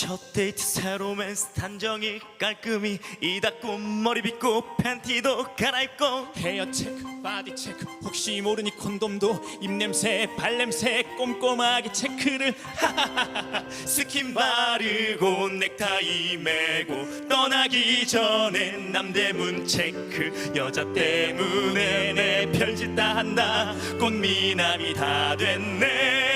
첫 데이트 새 로맨스 단정히 깔끔히 이 닦고 머리 빗고 팬티도 갈아입고. 헤어 체크, 바디 체크, 혹시 모르니 콘돔도 입냄새, 발냄새 꼼꼼하게 체크를. 스킨 바르고 넥타이 매고 떠나기 전에 남대문 체크 여자 때문에 내 별짓 다 한다. 꽃미남이 다 됐네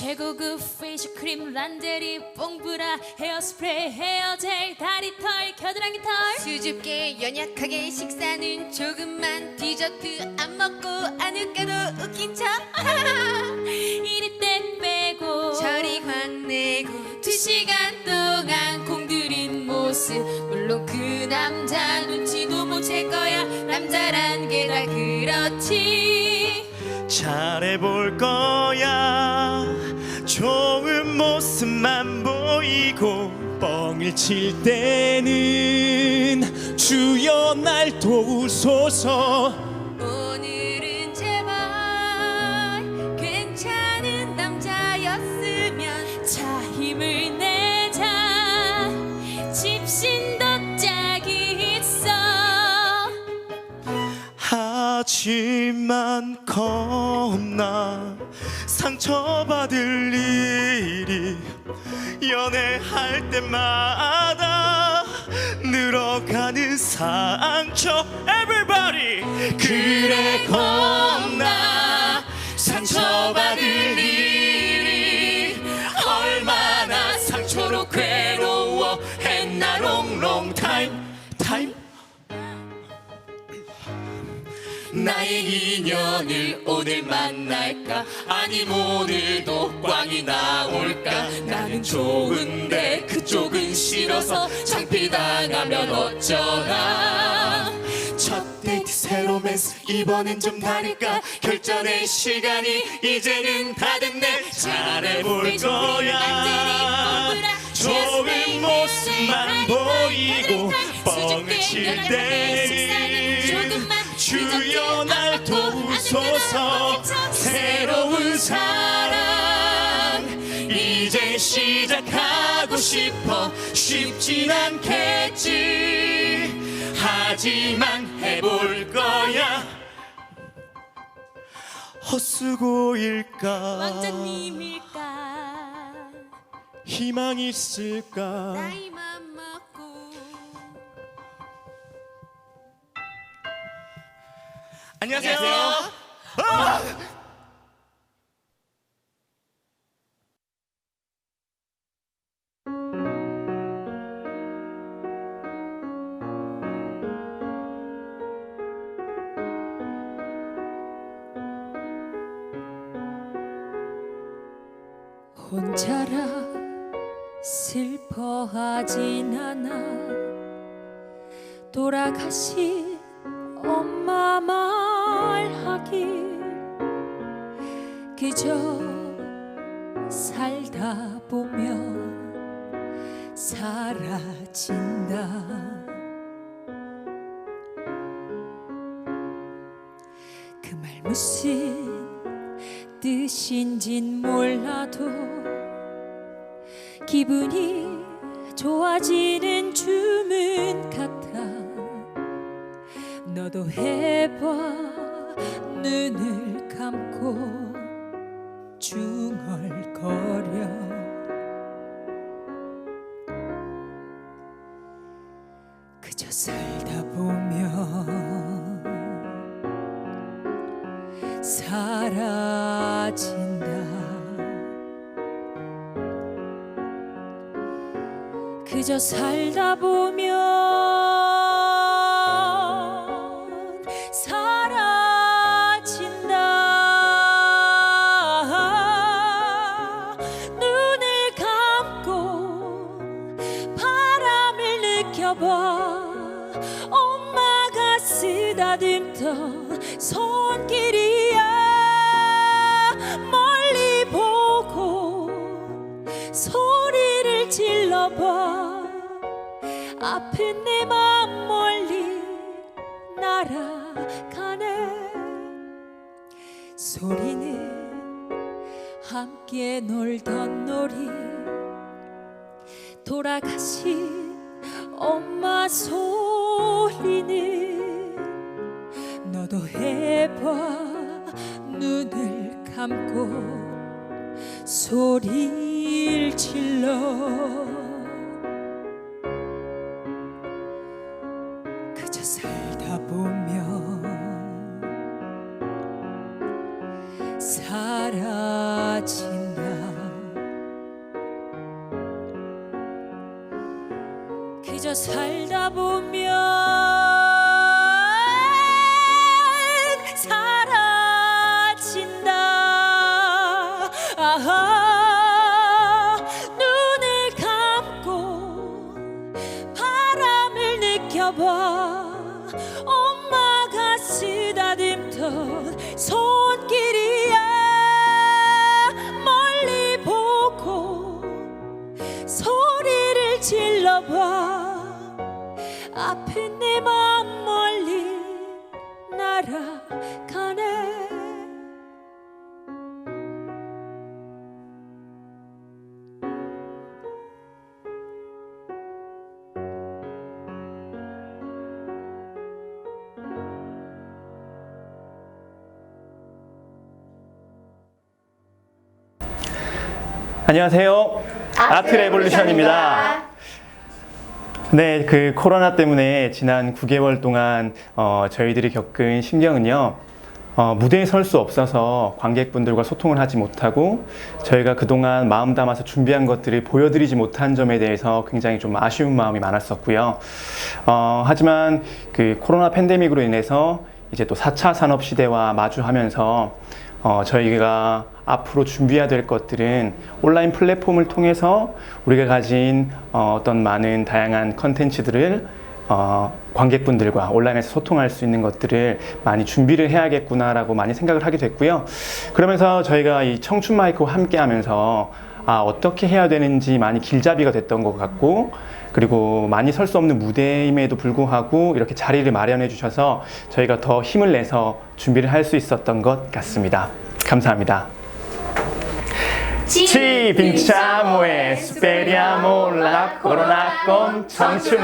최고급 페이셜 크림 란제리 뽕브라 헤어스프레이 헤어젤 다리털 겨드랑이 털. 수줍게 연약하게 식사는 조금만 디저트 안 먹고 안 웃겨도 웃긴 척. 이리 때 빼고 저리 화내고 두 시간 동안 공들인 모습. 물론 그 남자 눈치도 못 챌 거야. 남자란 게 다 그렇지. 잘해볼 거야 좋은 모습만 보이고 뻥을 칠 때는 주여 날 도우소서 하지만 겁나 상처받을 일이 연애할 때마다 늘어가는 상처. Everybody! 그래 겁나 상처받을 일이 얼마나 상처로 괴로워했나 롱롱 나의 인연을 오늘 만날까? 아님 오늘도 꽝이 나올까? 나는 좋은데 그쪽은 싫어서 창피당하면 어쩌나? 첫 데이트 새 로맨스 이번엔 좀 다를까? 결전의 시간이 이제는 다 됐네. 잘해볼 거야. 좋은 모습만 보이고 뻥을 칠 때는 주여 날 도우소서. 새로운 사랑. 이제 시작하고 싶어. 쉽진 않겠지. 하지만 해볼 거야. 헛수고일까? 왕자님일까? 희망이 있을까? 나이 안녕하세요. 혼자라 슬퍼하진 않아. 돌아가신 엄마 말하 길 그저 살다 보면 사라진다. 그 말 무슨 뜻인진 몰라도 기분이 좋아지는 주문 같아. 너도 해봐 눈을 감고 중얼거려. 그저 살다 보면 사라진다. 그저 살다 보면 아픈 내맘 멀리 날아가네. 소리는 함께 놀던 놀이 돌아가신 엄마 소리는 너도 해봐 눈을 감고 소리를 질러 안녕하세요. 아트 레볼루션입니다. 네, 그 코로나 때문에 지난 9개월 동안 어, 저희들이 겪은 심경은요. 어, 무대에 설 수 없어서 관객분들과 소통을 하지 못하고 저희가 그동안 마음 담아서 준비한 것들을 보여드리지 못한 점에 대해서 굉장히 좀 아쉬운 마음이 많았었고요. 어, 하지만 그 코로나 팬데믹으로 인해서 이제 또 4차 산업 시대와 마주하면서 어, 저희가 앞으로 준비해야 될 것들은 온라인 플랫폼을 통해서 우리가 가진 어, 어떤 많은 다양한 컨텐츠들을 어, 관객분들과 온라인에서 소통할 수 있는 것들을 많이 준비를 해야겠구나라고 많이 생각을 하게 됐고요. 그러면서 저희가 이 청춘 마이크와 함께 하면서 아, 어떻게 해야 되는지 많이 길잡이가 됐던 것 같고 그리고 많이 설 수 없는 무대임에도 불구하고 이렇게 자리를 마련해 주셔서 저희가 더 힘을 내서 준비를 할 수 있었던 것 같습니다. 감사합니다. Ci vinciamo e speriamo la corona con 청춘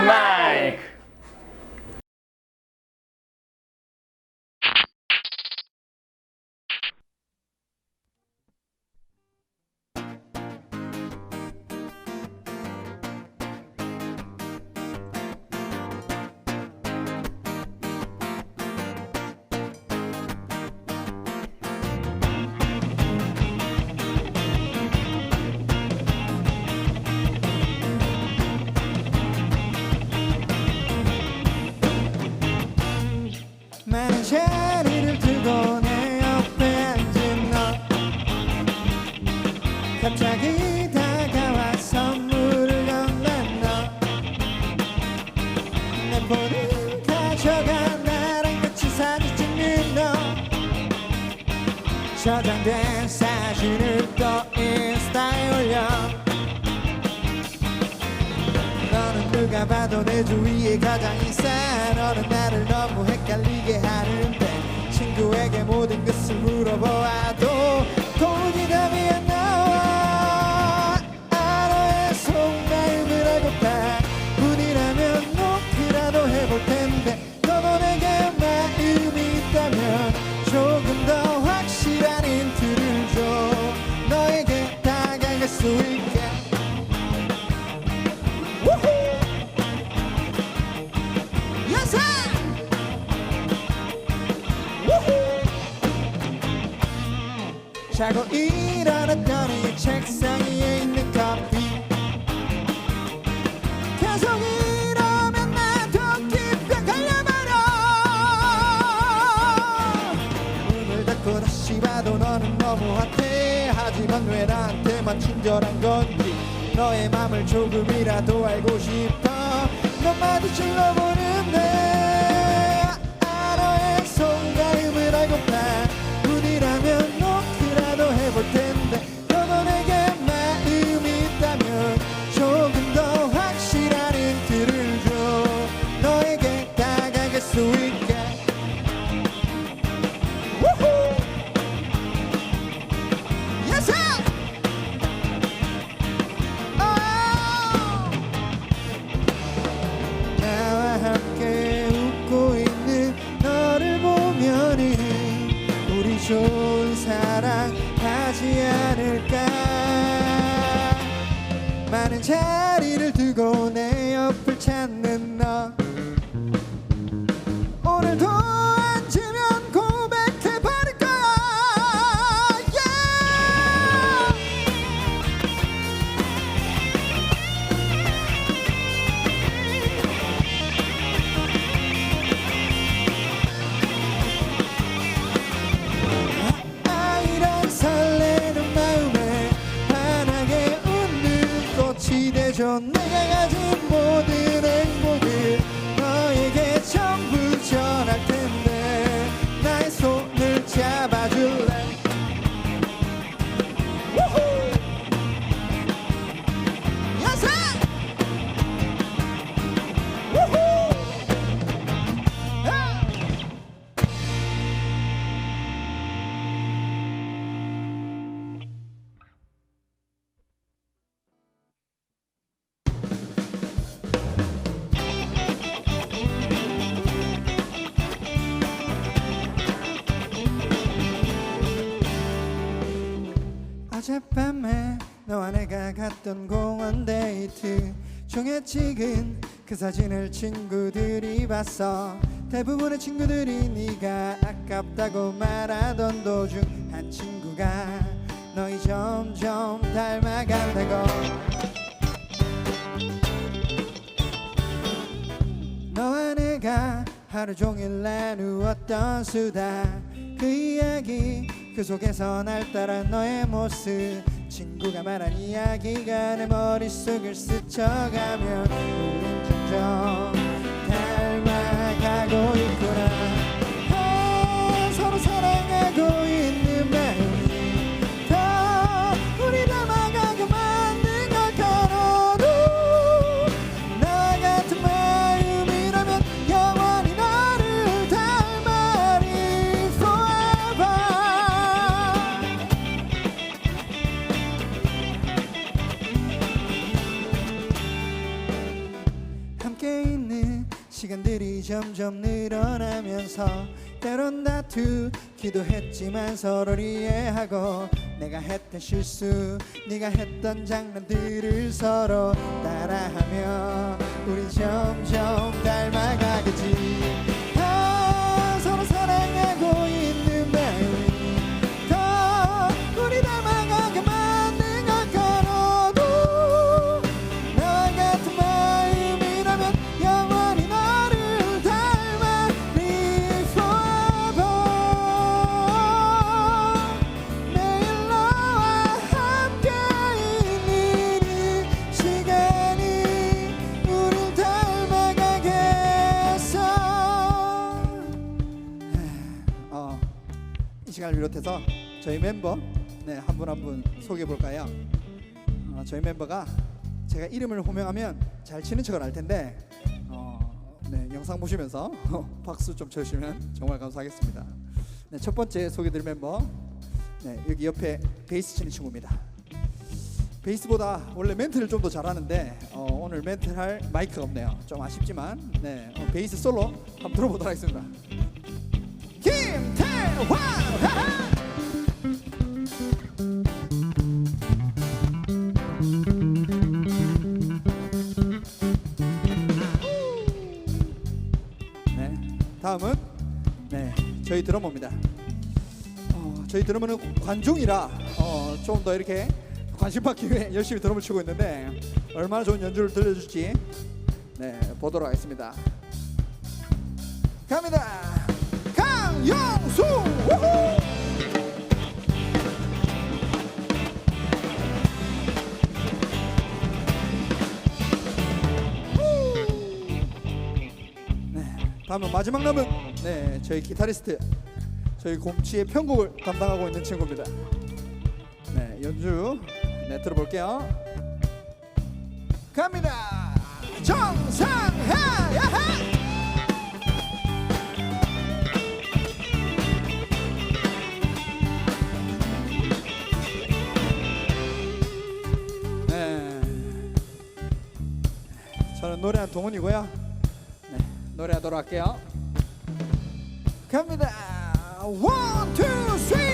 마 어젯밤에 너와 내가 갔던 공원 데이트 중에 찍은 그 사진을 친구들이 봤어. 대부분의 친구들이 네가 아깝다고 말하던 도중 한 친구가 너희 점점 닮아간다고. 너와 내가 하루 종일 나누었던 수다. 그 이야기 그 속에서 날 따라 너의 모습. 친구가 말한 이야기가 내 머릿속을 스쳐가면 우린 점점 점점 늘어나면서 때론 다투 기도 했지만 서로를 이해하고 내가 했던 실수 네가 했던 장난들을 서로 따라하며 우리 점점 닮아가겠지. 아, 서로 사랑하고 이 시간을 비롯해서 저희 멤버 네, 한 분 한 분 소개해 볼까요? 어, 저희 멤버가 제가 이름을 호명하면 잘 치는 척을 할 텐데 어, 네, 영상 보시면서 박수 좀 쳐주시면 정말 감사하겠습니다. 네, 첫 번째 소개드릴 멤버 네, 여기 옆에 베이스 치는 친구입니다. 베이스보다 원래 멘트를 좀 더 잘하는데 어, 오늘 멘트 할 마이크가 없네요. 좀 아쉽지만 네, 어, 베이스 솔로 한번 들어보도록 하겠습니다. 네, 다음은 네 저희 드러머입니다. 어, 저희 드러머는 관중이라 어, 좀 더 이렇게 관심 받기 위해 열심히 드럼을 치고 있는데 얼마나 좋은 연주를 들려줄지 네 보도록 하겠습니다. 갑니다. 강 영수 우후! 네, 다음은 마지막 남은 네 저희 기타리스트 저희 곰치의 편곡을 담당하고 있는 친구입니다. 네 연주 네 들어볼게요. 갑니다. 정상하 야하! 노래한 동훈이고요. 네, 노래하도록 할게요. 갑니다. 원, 투, 쓰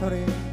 소리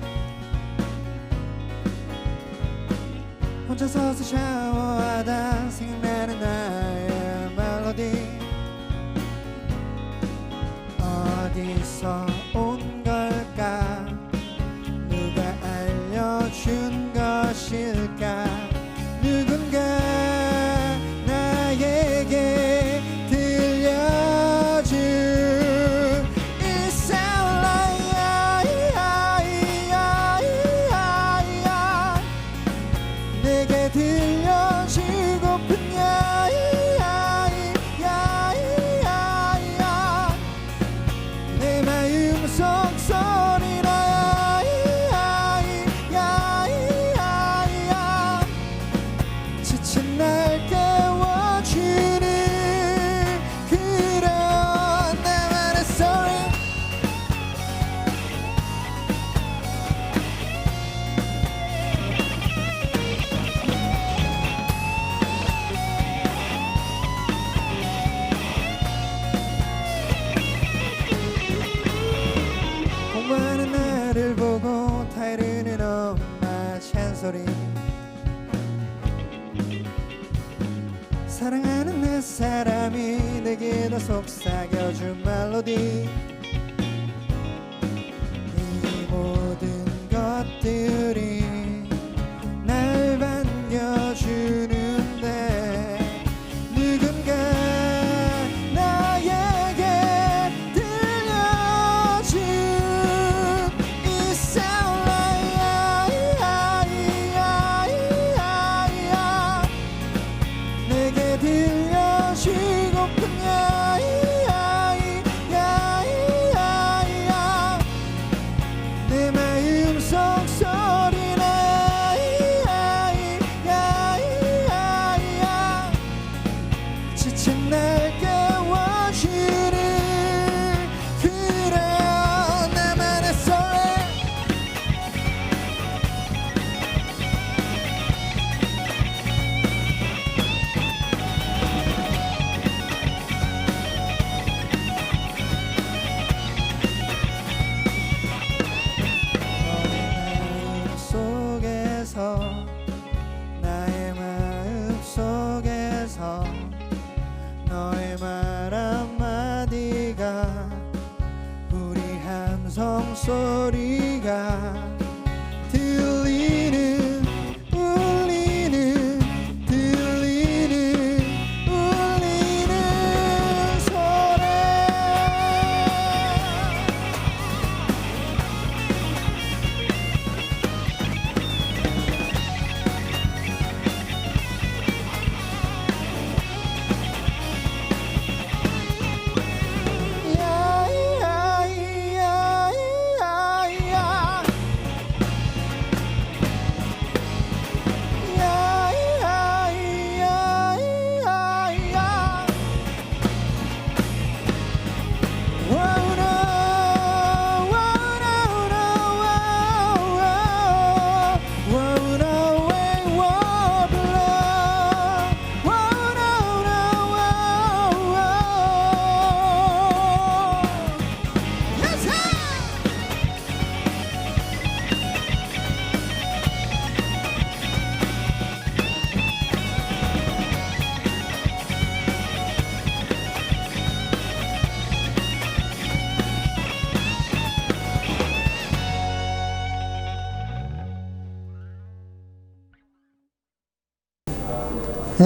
함성 소리가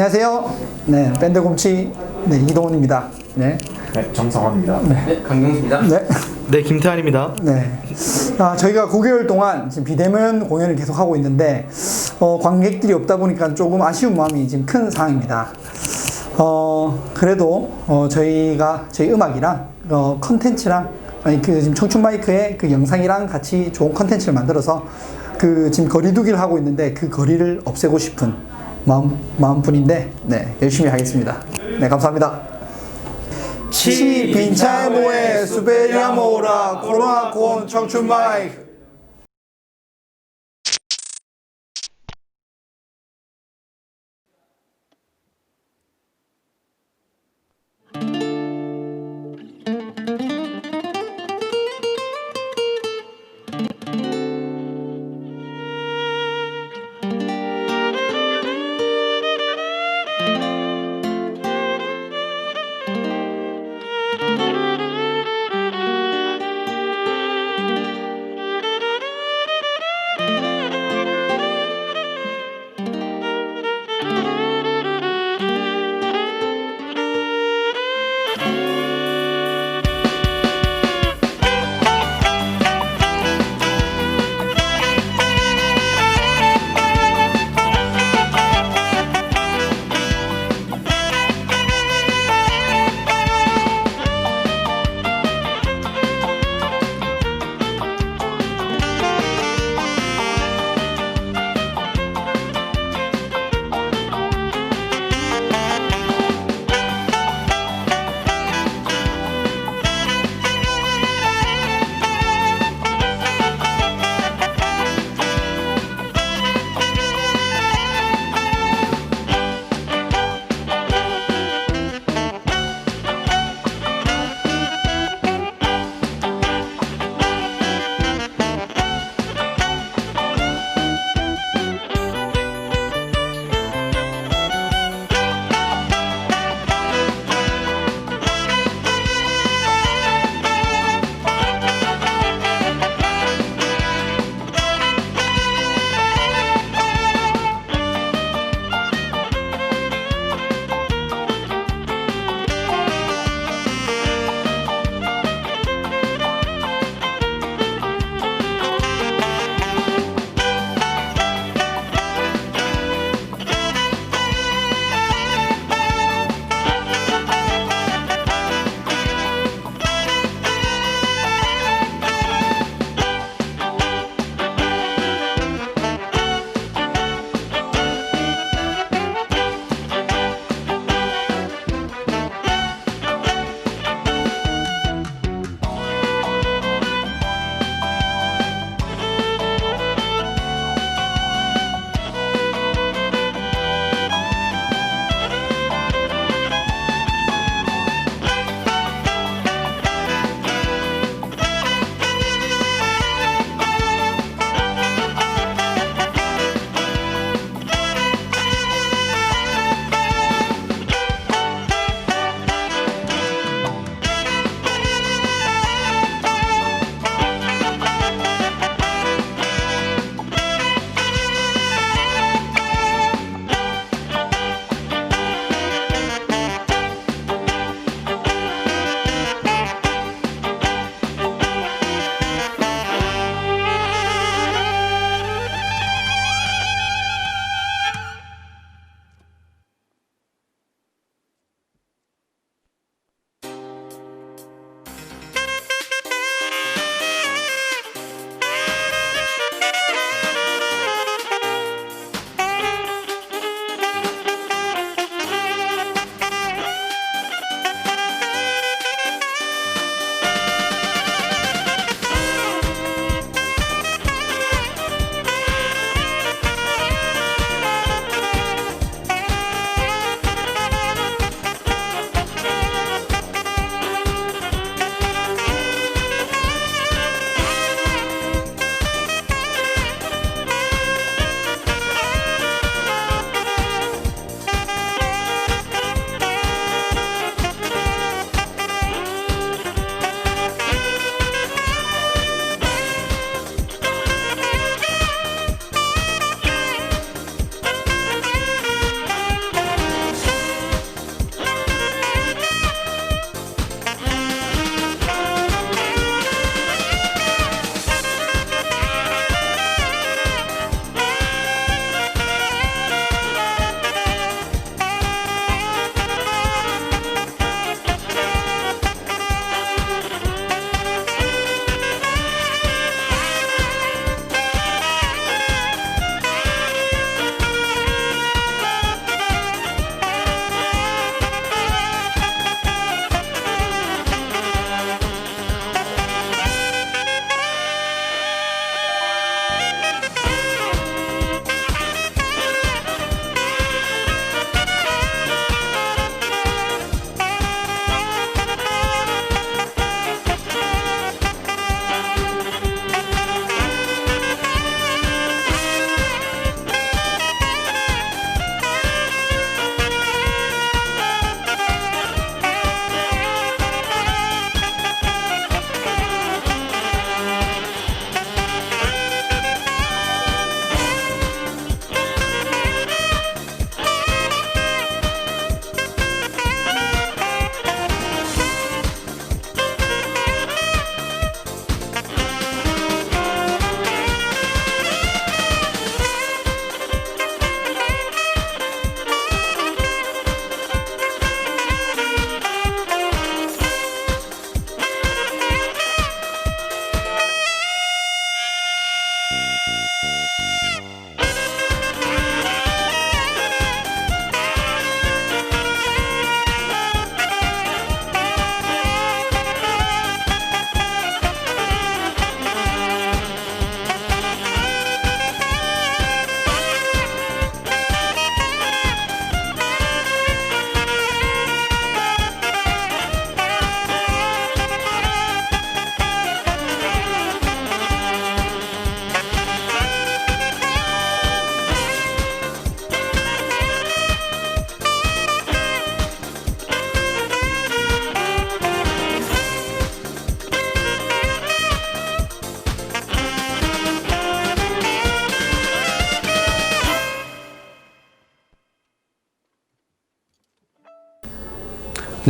안녕하세요. 네, 밴드 곰치 네, 이동훈입니다. 네. 네, 정성원입니다. 네, 강경수입니다. 네. 네, 김태환입니다. 네. 아, 저희가 9개월 동안 지금 비대면 공연을 계속 하고 있는데 어, 관객들이 없다 보니까 조금 아쉬운 마음이 지금 큰 상황입니다. 어, 그래도 어, 저희가 저희 음악이랑 어, 컨텐츠랑 아니 그 지금 청춘 마이크의 그 영상이랑 같이 좋은 컨텐츠를 만들어서 그 지금 거리두기를 하고 있는데 그 거리를 없애고 싶은 마음 마음뿐인데 네 열심히 하겠습니다. 네 감사합니다. 시 빈차모에 수베리아모라 코로나 콘 청춘 마이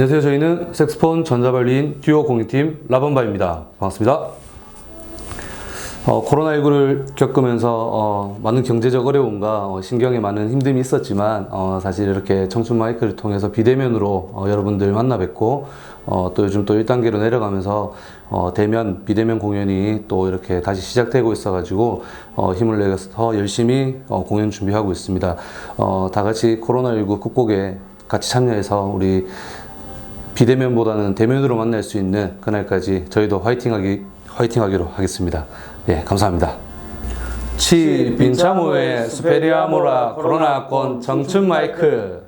안녕하세요. 저희는 색스폰 전자발리인 듀오 공유팀 라번바입니다. 반갑습니다. 어, 코로나19를 겪으면서 어, 많은 경제적 어려움과 어, 신경에 많은 힘듦이 있었지만 어, 사실 이렇게 청춘 마이크를 통해서 비대면으로 어, 여러분들 만나 뵙고 어, 또 요즘 또 1단계로 내려가면서 어, 대면, 비대면 공연이 또 이렇게 다시 시작되고 있어가지고 어, 힘을 내서 열심히 어, 공연 준비하고 있습니다. 어, 다 같이 코로나19 극복에 같이 참여해서 우리 비대면보다는 대면으로 만날 수 있는 그날까지 저희도 화이팅하기 화이팅하기로 하겠습니다. 예, 감사합니다. 치 빈차무의 스페리아모라 코로나권 청춘 마이크